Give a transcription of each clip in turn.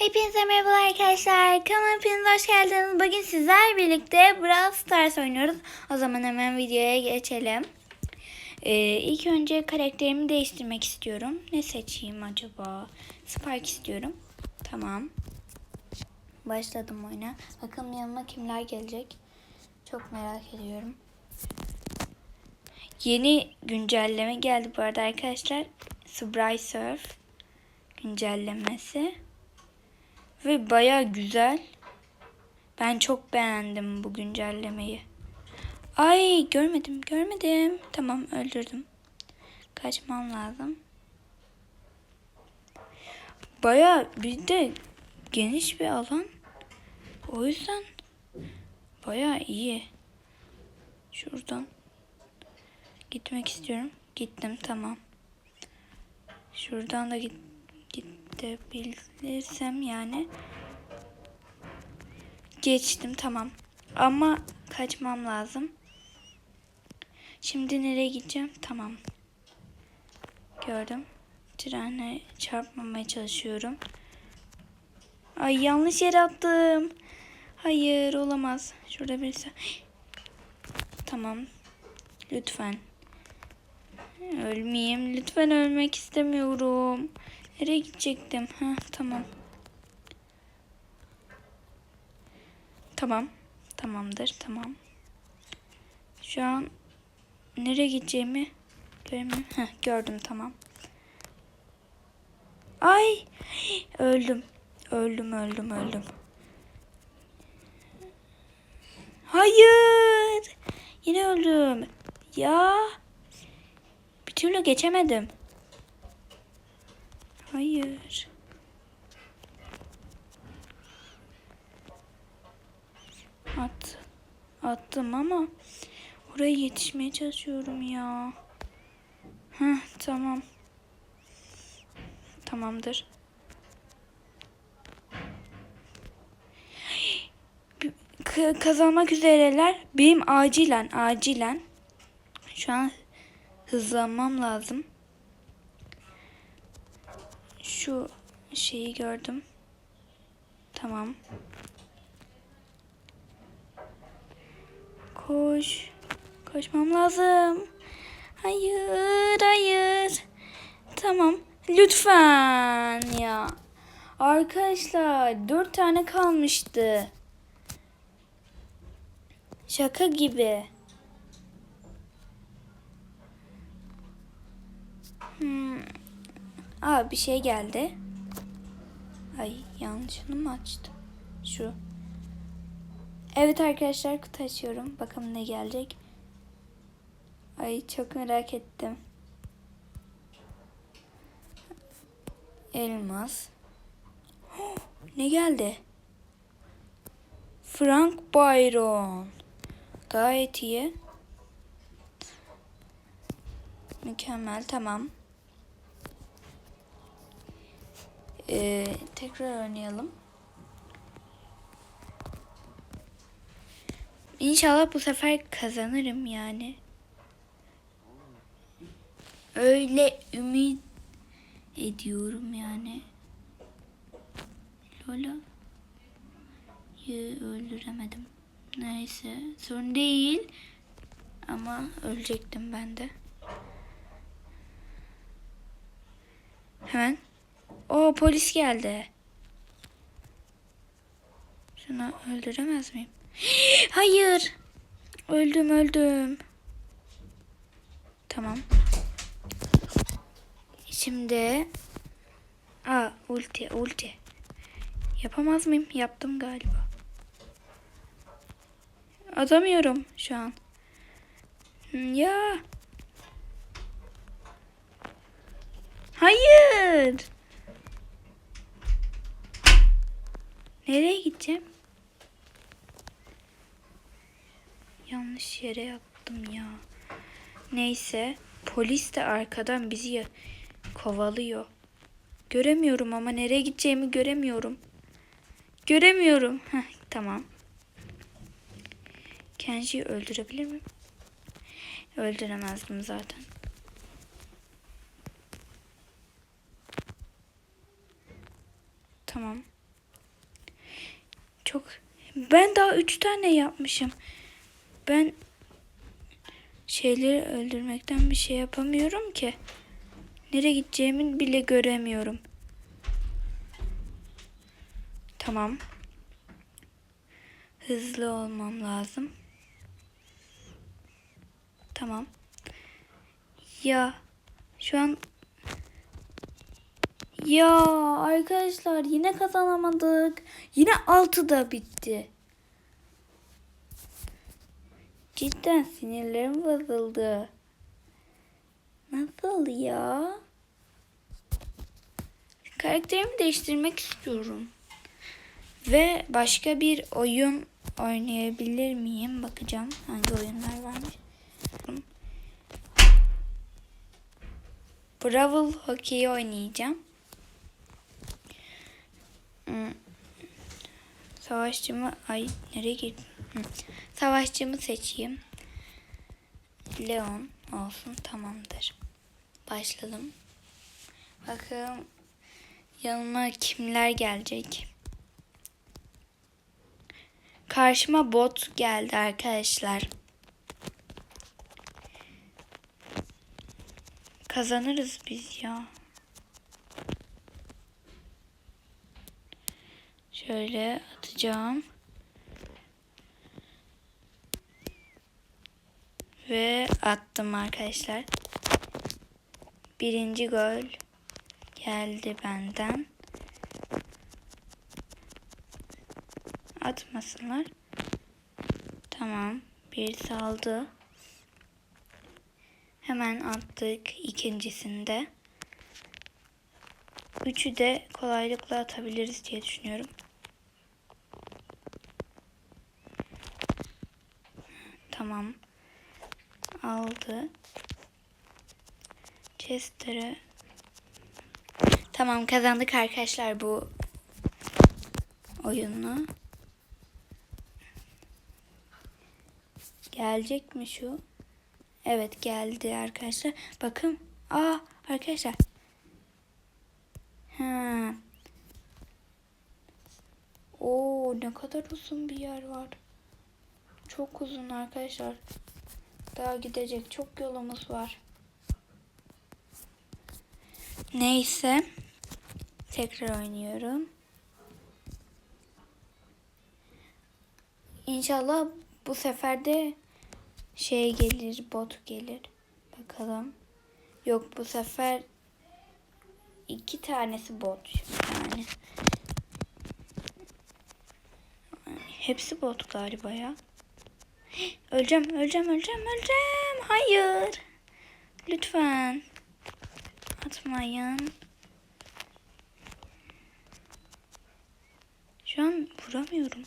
Hepinize merhaba arkadaşlar. Kanalıma hepiniz hoş geldiniz. Bugün sizler birlikte Brawl Stars oynuyoruz. O zaman hemen videoya geçelim. Ee, ilk önce karakterimi değiştirmek istiyorum. Ne seçeyim acaba? Spark istiyorum. Tamam. Başladım oyuna. Bakalım yanıma kimler gelecek. Çok merak ediyorum. Yeni güncelleme geldi bu arada arkadaşlar. Spray Surf güncellemesi. Ve baya güzel. Ben çok beğendim bu güncellemeyi. Ay görmedim görmedim. Tamam öldürdüm. Kaçmam lazım. Baya bir de geniş bir alan. O yüzden baya iyi. Şuradan gitmek istiyorum. Gittim tamam. Şuradan da git gidebilirsem yani. Geçtim tamam. Ama kaçmam lazım. Şimdi nereye gideceğim? Tamam. Gördüm. Trene çarpmamaya çalışıyorum. Ay yanlış yere attım. Hayır olamaz. Şurada birisi. Tamam. Lütfen. Ölmeyeyim. Lütfen ölmek istemiyorum. Nereye gidecektim? Ha tamam. Tamam. Tamamdır. Tamam. Şu an nereye gideceğimi göremiyorum. Heh, gördüm tamam. Ay öldüm. Öldüm öldüm öldüm. Hayır. Yine öldüm. Ya. Bir türlü geçemedim. Hayır. At. Attım ama oraya yetişmeye çalışıyorum ya. Heh, tamam. Tamamdır. Kazanmak üzereler. Benim acilen, acilen. Şu an hızlanmam lazım. Şu şeyi gördüm. Tamam. Koş. Koşmam lazım. Hayır, hayır. Tamam. Lütfen ya. Arkadaşlar dört tane kalmıştı. Şaka gibi. Hmm. Aa bir şey geldi. Ay yanlışını mı açtım? Şu. Evet arkadaşlar kutu açıyorum. Bakalım ne gelecek. Ay çok merak ettim. Elmas. Ne geldi? Frank Byron. Gayet iyi. Mükemmel tamam. Ee, tekrar oynayalım. İnşallah bu sefer kazanırım yani. Öyle ümit ediyorum yani. Lola. öldüremedim. Neyse sorun değil. Ama ölecektim ben de. Hemen. O polis geldi. Şunu öldüremez miyim? Hayır. Öldüm öldüm. Tamam. Şimdi Aa ulti ulti. Yapamaz mıyım? Yaptım galiba. Atamıyorum şu an. Ya. Hayır. Nereye gideceğim? Yanlış yere yaptım ya. Neyse. Polis de arkadan bizi kovalıyor. Göremiyorum ama nereye gideceğimi göremiyorum. Göremiyorum. Heh, tamam. Kenji'yi öldürebilir miyim? Öldüremezdim zaten. Tamam. Çok ben daha üç tane yapmışım. Ben şeyleri öldürmekten bir şey yapamıyorum ki. Nereye gideceğimi bile göremiyorum. Tamam. Hızlı olmam lazım. Tamam. Ya şu an ya arkadaşlar yine kazanamadık. Yine 6 da bitti. Cidden sinirlerim bozuldu. Nasıl ya? Karakterimi değiştirmek istiyorum. Ve başka bir oyun oynayabilir miyim? Bakacağım hangi oyunlar varmış. Brawl Hockey oynayacağım. Hmm. Savaşçımı ay nereye girdim? Hı. Savaşçımı seçeyim. Leon olsun tamamdır. Başladım. Bakalım yanıma kimler gelecek? Karşıma bot geldi arkadaşlar. Kazanırız biz ya. Şöyle atacağım. Ve attım arkadaşlar. Birinci gol geldi benden. Atmasınlar. Tamam. Bir saldı. Hemen attık ikincisinde. Üçü de kolaylıkla atabiliriz diye düşünüyorum. Tamam. Aldı. Chester'ı. Tamam kazandık arkadaşlar bu oyunu. Gelecek mi şu? Evet geldi arkadaşlar. Bakın. Aa arkadaşlar. Ha. Oo ne kadar uzun bir yer var. Çok uzun arkadaşlar. Daha gidecek çok yolumuz var. Neyse. Tekrar oynuyorum. İnşallah bu sefer de şey gelir, bot gelir. Bakalım. Yok bu sefer iki tanesi bot yani. Hepsi bot galiba ya. Öleceğim, öleceğim, öleceğim, öleceğim. Hayır. Lütfen. Atmayın. Şu an vuramıyorum.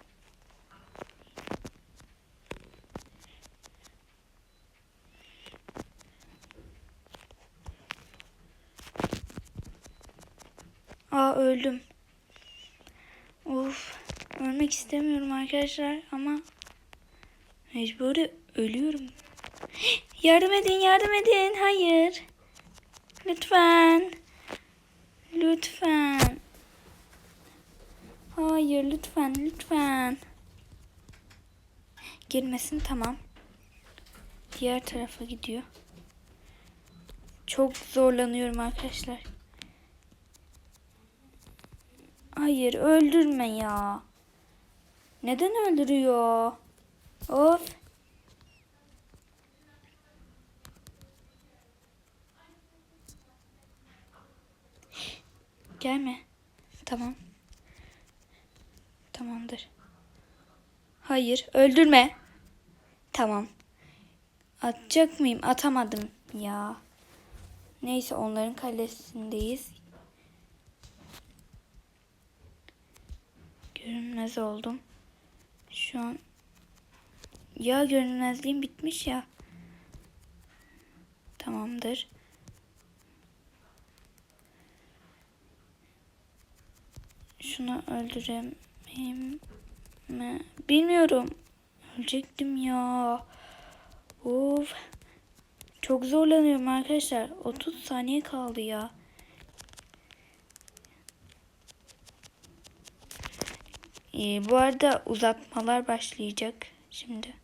Aa öldüm. Of. Ölmek istemiyorum arkadaşlar ama mecburi ölüyorum. Yardım edin, yardım edin. Hayır. Lütfen. Lütfen. Hayır, lütfen, lütfen. Girmesin tamam. Diğer tarafa gidiyor. Çok zorlanıyorum arkadaşlar. Hayır öldürme ya. Neden öldürüyor? Of. Gelme. Tamam. Tamamdır. Hayır öldürme. Tamam. Atacak mıyım? Atamadım ya. Neyse onların kalesindeyiz. Görünmez oldum. Şu an ya görünmezliğim bitmiş ya. Tamamdır. Şunu öldüreyim mi? Bilmiyorum. Ölecektim ya. Of. Çok zorlanıyorum arkadaşlar. 30 saniye kaldı ya. Ee, bu arada uzatmalar başlayacak şimdi.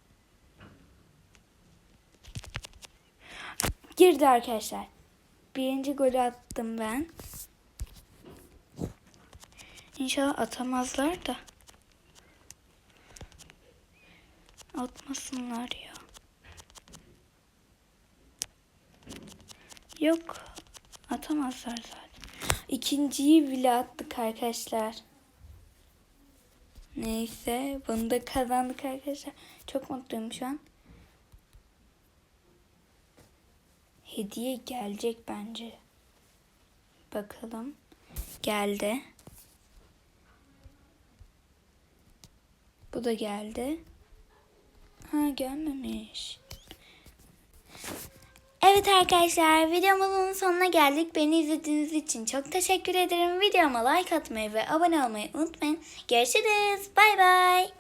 Girdi arkadaşlar. Birinci golü attım ben. İnşallah atamazlar da. Atmasınlar ya. Yok. Atamazlar zaten. İkinciyi bile attık arkadaşlar. Neyse. Bunu da kazandık arkadaşlar. Çok mutluyum şu an. Hediye gelecek bence. Bakalım. Geldi. Bu da geldi. Ha gelmemiş. Evet arkadaşlar videomuzun sonuna geldik. Beni izlediğiniz için çok teşekkür ederim. Videoma like atmayı ve abone olmayı unutmayın. Görüşürüz. Bay bay.